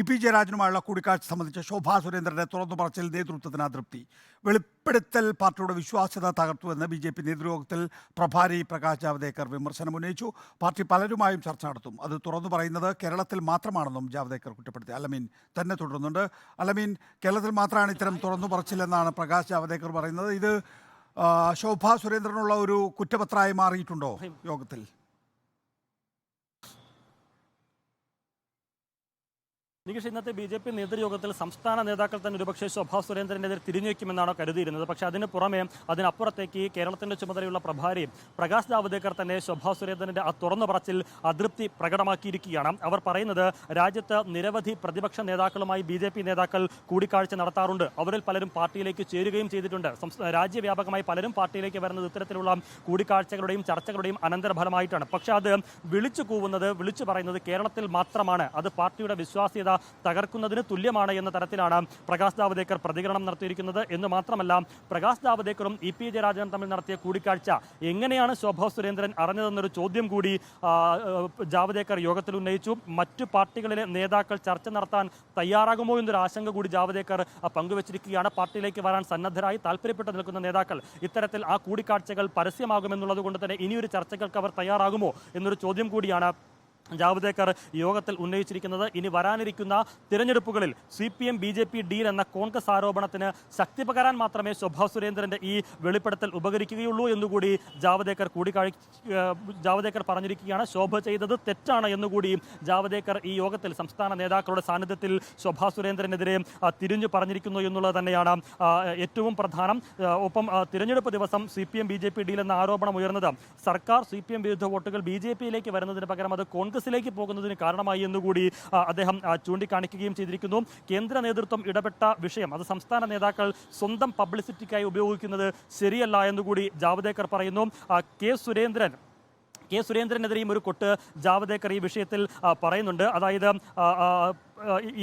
E P ജയരാജനുമായുള്ള കൂടിക്കാഴ്ച സംബന്ധിച്ച് ശോഭാ സുരേന്ദ്രന്റെ തുറന്നു പറച്ചിൽ നേതൃത്വത്തിന് അതൃപ്തി. വെളിപ്പെടുത്തൽ പാർട്ടിയുടെ വിശ്വാസ്യത തകർത്തുവെന്ന് ബി ജെ പി നേതൃയോഗത്തിൽ പ്രഭാരി പ്രകാശ് ജാവ്ദേക്കർ വിമർശനം ഉന്നയിച്ചു. പാർട്ടി പലരുമായും ചർച്ച നടത്തും. അത് തുറന്നു പറയുന്നത് കേരളത്തിൽ മാത്രമാണെന്നും ജാവ്ദേക്കർ കുറ്റപ്പെടുത്തി. അലമീൻ തന്നെ തുടരുന്നുണ്ട്. അലമീൻ കേരളത്തിൽ മാത്രമാണ് ഇത്തരം തുറന്നു പറച്ചില്ലെന്നാണ് പ്രകാശ് ജാവ്ദേക്കർ പറയുന്നത്. ഇത് ശോഭാ സുരേന്ദ്രനുള്ള ഒരു കുറ്റപത്രമായി മാറിയിട്ടുണ്ടോ യോഗത്തിൽ? നികേഷ് ഇന്നത്തെ ബി ജെ പി നേതൃയോഗത്തിൽ സംസ്ഥാന നേതാക്കൾ തന്നെ ഒരുപക്ഷെ ശോഭാ സുരേന്ദ്രനെതിരെ തിരിഞ്ഞുവെക്കുമെന്നാണ് കരുതിയിരുന്നത്? പക്ഷേ അതിന് പുറമെ അതിനപ്പുറത്തേക്ക് കേരളത്തിന്റെ ചുമതലയുള്ള പ്രഭാരി പ്രകാശ് ജാവ്ദേക്കർ തന്നെ ശോഭാ സുരേന്ദ്രന്റെ ആ തുറന്നു പറച്ചിൽ അതൃപ്തി പ്രകടമാക്കിയിരിക്കുകയാണ്. അവർ പറയുന്നത് രാജ്യത്ത് നിരവധി പ്രതിപക്ഷ നേതാക്കളുമായി ബി ജെ പി നേതാക്കൾ കൂടിക്കാഴ്ച നടത്താറുണ്ട്. അവരിൽ പലരും പാർട്ടിയിലേക്ക് ചേരുകയും ചെയ്തിട്ടുണ്ട്. രാജ്യവ്യാപകമായി പലരും പാർട്ടിയിലേക്ക് വരുന്നത് ഇത്തരത്തിലുള്ള കൂടിക്കാഴ്ചകളുടെയും ചർച്ചകളുടെയും അനന്തരഫലമായിട്ടാണ്. പക്ഷേ അത് വിളിച്ചു കൂവുന്നത് വിളിച്ചു പറയുന്നത് കേരളത്തിൽ മാത്രമാണ്. അത് പാർട്ടിയുടെ വിശ്വാസ്യത തകർക്കുന്നതിന് തുല്യമാണ് എന്ന തരത്തിലാണ് പ്രകാശ് ജാവ്ദേക്കർ പ്രതികരണം നടത്തിയിരിക്കുന്നത്. എന്ന് മാത്രമല്ല പ്രകാശ് ജാവ്ദേക്കറും ഇ പി ജയരാജനും തമ്മിൽ നടത്തിയ കൂടിക്കാഴ്ച എങ്ങനെയാണ് ശോഭ സുരേന്ദ്രൻ അറിഞ്ഞതെന്നൊരു ചോദ്യം കൂടി ജാവ്ദേക്കർ യോഗത്തിൽ ഉന്നയിച്ചു. മറ്റു പാർട്ടികളിലെ നേതാക്കൾ ചർച്ച നടത്താൻ തയ്യാറാകുമോ എന്നൊരു ആശങ്ക കൂടി ജാവ്ദേക്കർ പങ്കുവച്ചിരിക്കുകയാണ്. പാർട്ടിയിലേക്ക് വരാൻ സന്നദ്ധരായി താല്പര്യപ്പെട്ട് നിൽക്കുന്ന നേതാക്കൾ ഇത്തരത്തിൽ ആ കൂടിക്കാഴ്ചകൾ പരസ്യമാകുമെന്നുള്ളത് കൊണ്ട് തന്നെ ഇനിയൊരു ചർച്ചകൾക്ക് അവർ തയ്യാറാകുമോ എന്നൊരു ചോദ്യം കൂടിയാണ് ജാവ്ദേക്കർ യോഗത്തിൽ ഉന്നയിച്ചിരിക്കുന്നത് ഇനി വരാനിരിക്കുന്ന തിരഞ്ഞെടുപ്പുകളിൽ C P M B J P deal എന്ന കോൺഗ്രസ് ആരോപണത്തിന് ശക്തി പകരാൻ മാത്രമേ ശോഭാ സുരേന്ദ്രന്റെ ഈ വെളിപ്പെടുത്തൽ ഉപകരിക്കുകയുള്ളൂ എന്നുകൂടി ജാവ്ദേക്കർ കൂടിക്കാഴ്ച ജാവ്ദേക്കർ പറഞ്ഞിരിക്കുകയാണ്. ശോഭ ചെയ്തത് തെറ്റാണ് എന്നുകൂടി ജാവ്ദേക്കർ ഈ യോഗത്തിൽ സംസ്ഥാന നേതാക്കളുടെ സാന്നിധ്യത്തിൽ ശോഭാ സുരേന്ദ്രനെതിരെ തിരിഞ്ഞു പറഞ്ഞിരിക്കുന്നു എന്നുള്ളത് തന്നെയാണ് ഏറ്റവും പ്രധാനം. ഒപ്പം തിരഞ്ഞെടുപ്പ് ദിവസം C P M B J P deal എന്ന ആരോപണം ഉയർന്നത് സർക്കാർ സി പി എം വിരുദ്ധ വോട്ടുകൾ ബി ജെ പിയിലേക്ക് വരുന്നതിന് പകരം അത് കോൺഗ്രസിലേക്ക് പോകുന്നതിന് കാരണമായി എന്നുകൂടി അദ്ദേഹം ചൂണ്ടിക്കാണിക്കുകയും ചെയ്തിരിക്കുന്നു. കേന്ദ്ര നേതൃത്വം ഇടപെട്ട വിഷയം അത് സംസ്ഥാന നേതാക്കൾ സ്വന്തം പബ്ലിസിറ്റിക്കായി ഉപയോഗിക്കുന്നത് ശരിയല്ല എന്നുകൂടി ജാവദേക്കർ പറയുന്നു. കെ സുരേന്ദ്രൻ കെ സുരേന്ദ്രനെതിരെയും ഒരു കൊട്ട് ജാവദേക്കർ ഈ വിഷയത്തിൽ പറയുന്നുണ്ട്. അതായത്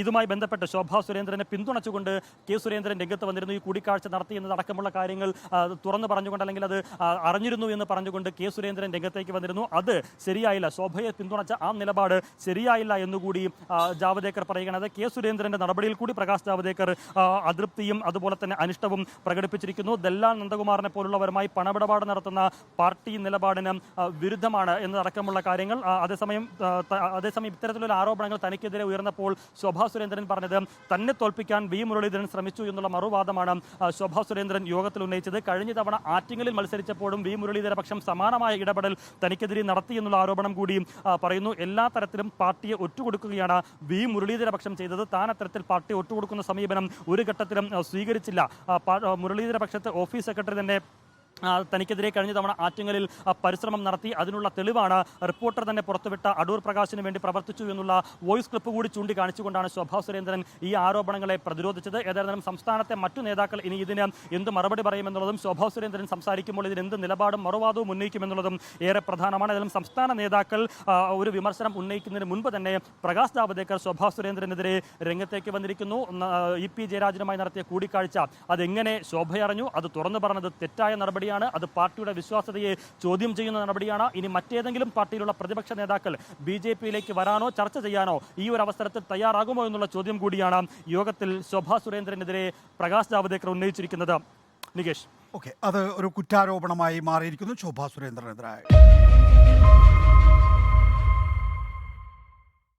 ഇതുമായി ബന്ധപ്പെട്ട് ശോഭാ സുരേന്ദ്രനെ പിന്തുണച്ചുകൊണ്ട് കെ സുരേന്ദ്രൻ രംഗത്ത് വന്നിരുന്നു. ഈ കൂടിക്കാഴ്ച നടത്തി എന്നതടക്കമുള്ള കാര്യങ്ങൾ തുറന്നു പറഞ്ഞുകൊണ്ട് അല്ലെങ്കിൽ അത് അറിഞ്ഞിരുന്നു എന്ന് പറഞ്ഞുകൊണ്ട് കെ സുരേന്ദ്രൻ രംഗത്തേക്ക് വന്നിരുന്നു. അത് ശരിയായില്ല. ശോഭയെ പിന്തുണച്ച ആ നിലപാട് ശരിയായില്ല എന്നുകൂടി ജാവദേക്കർ പറയുകയാണ്. അത് കെ സുരേന്ദ്രന്റെ നടപടിയിൽ കൂടി പ്രകാശ് ജാവദേക്കർ അതൃപ്തിയും അതുപോലെ തന്നെ അനിഷ്ടവും പ്രകടിപ്പിച്ചിരിക്കുന്നു. ദല്ലാൽ നന്ദകുമാറിനെ പോലുള്ളവരുമായി പണമിടപാട് നടത്തുന്ന പാർട്ടി നിലപാടിന് വിരുദ്ധമാണ് എന്നതടക്കമുള്ള കാര്യങ്ങൾ. അതേസമയം അതേസമയം ഇത്തരത്തിലുള്ള ആരോപണങ്ങൾ തനിക്കെതിരെ ഉയർന്നപ്പോൾ ശോഭാ സുരേന്ദ്രൻ പറഞ്ഞത് തന്നെ തോൽപ്പിക്കാൻ വി. മുരളീധരൻ ശ്രമിച്ചു എന്നുള്ള മറുവാദമാണ് ശോഭാ സുരേന്ദ്രൻ യോഗത്തിൽ ഉന്നയിച്ചത്. കഴിഞ്ഞ തവണ ആറ്റിങ്ങലിൽ മത്സരിച്ചപ്പോഴും വി. മുരളീധര പക്ഷം സമാനമായ ഇടപെടൽ തനിക്കെതിരെ നടത്തി എന്നുള്ള ആരോപണം കൂടി പറയുന്നു. എല്ലാ തരത്തിലും പാർട്ടിയെ ഒറ്റുകൊടുക്കുകയാണ് വി. മുരളീധര പക്ഷം ചെയ്തത്. താൻ അത്തരത്തിൽ പാർട്ടി ഒറ്റുകൊടുക്കുന്ന സമീപനം ഒരു ഘട്ടത്തിലും സ്വീകരിച്ചില്ല. മുരളീധര പക്ഷത്തെ ഓഫീസ് സെക്രട്ടറി തന്നെ തനിക്കെതിരെ കഴിഞ്ഞ തവണ ആറ്റിങ്ങലിൽ ആ, പരിശ്രമം നടത്തി. അതിനുള്ള തെളിവാണ് റിപ്പോർട്ടർ തന്നെ പുറത്തുവിട്ട അടൂർ പ്രകാശിന് വേണ്ടി പ്രവർത്തിച്ചു എന്നുള്ള വോയിസ് ക്ലിപ്പ് കൂടി ചൂണ്ടിക്കാണിച്ചുകൊണ്ടാണ് ശോഭാ സുരേന്ദ്രൻ ഈ ആരോപണങ്ങളെ പ്രതിരോധിച്ചത്. ഏതായാലും സംസ്ഥാനത്തെ മറ്റു നേതാക്കൾ ഇനി ഇതിന് എന്ത് മറുപടി പറയുമെന്നുള്ളതും ശോഭാ സുരേന്ദ്രൻ സംസാരിക്കുമ്പോൾ ഇതിന് എന്ത് നിലപാടും മറുവാദവും ഉന്നയിക്കുമെന്നുള്ളതും ഏറെ പ്രധാനമാണ്. ഏതായാലും സംസ്ഥാന നേതാക്കൾ ഒരു വിമർശനം ഉന്നയിക്കുന്നതിന് മുൻപ് തന്നെ പ്രകാശ് ജാവദേക്കർ ശോഭാ സുരേന്ദ്രനെതിരെ രംഗത്തേക്ക് വന്നിരിക്കുന്നു. ഇ പി ജയരാജനുമായി നടത്തിയ കൂടിക്കാഴ്ച അതെങ്ങനെ ശോഭയറിഞ്ഞു? അത് തുറന്നു പറഞ്ഞത് തെറ്റായ നടപടിയാണ്. അത് പാർട്ടിയുടെ വിശ്വാസ്യതയെ ചോദ്യം ചെയ്യുന്ന നടപടിയാണ്. ഇനി മറ്റേതെങ്കിലും പാർട്ടിയിലുള്ള പ്രതിപക്ഷ നേതാക്കൾ ബി ജെ പിയിലേക്ക് വരാനോ ചർച്ച ചെയ്യാനോ ഈ ഒരു അവസരത്തിൽ തയ്യാറാകുമോ എന്നുള്ള ചോദ്യം കൂടിയാണ് യോഗത്തിൽ ശോഭാ സുരേന്ദ്രനെതിരെ പ്രകാശ് ജാവ്ദേക്കർ ഉന്നയിച്ചിരിക്കുന്നത്. നികേഷ്. ഓക്കെ. അത് ഒരു കുറ്റാരോപണമായി മാറിയിരിക്കുന്നു ശോഭാ സുരേന്ദ്രനെതിരായ.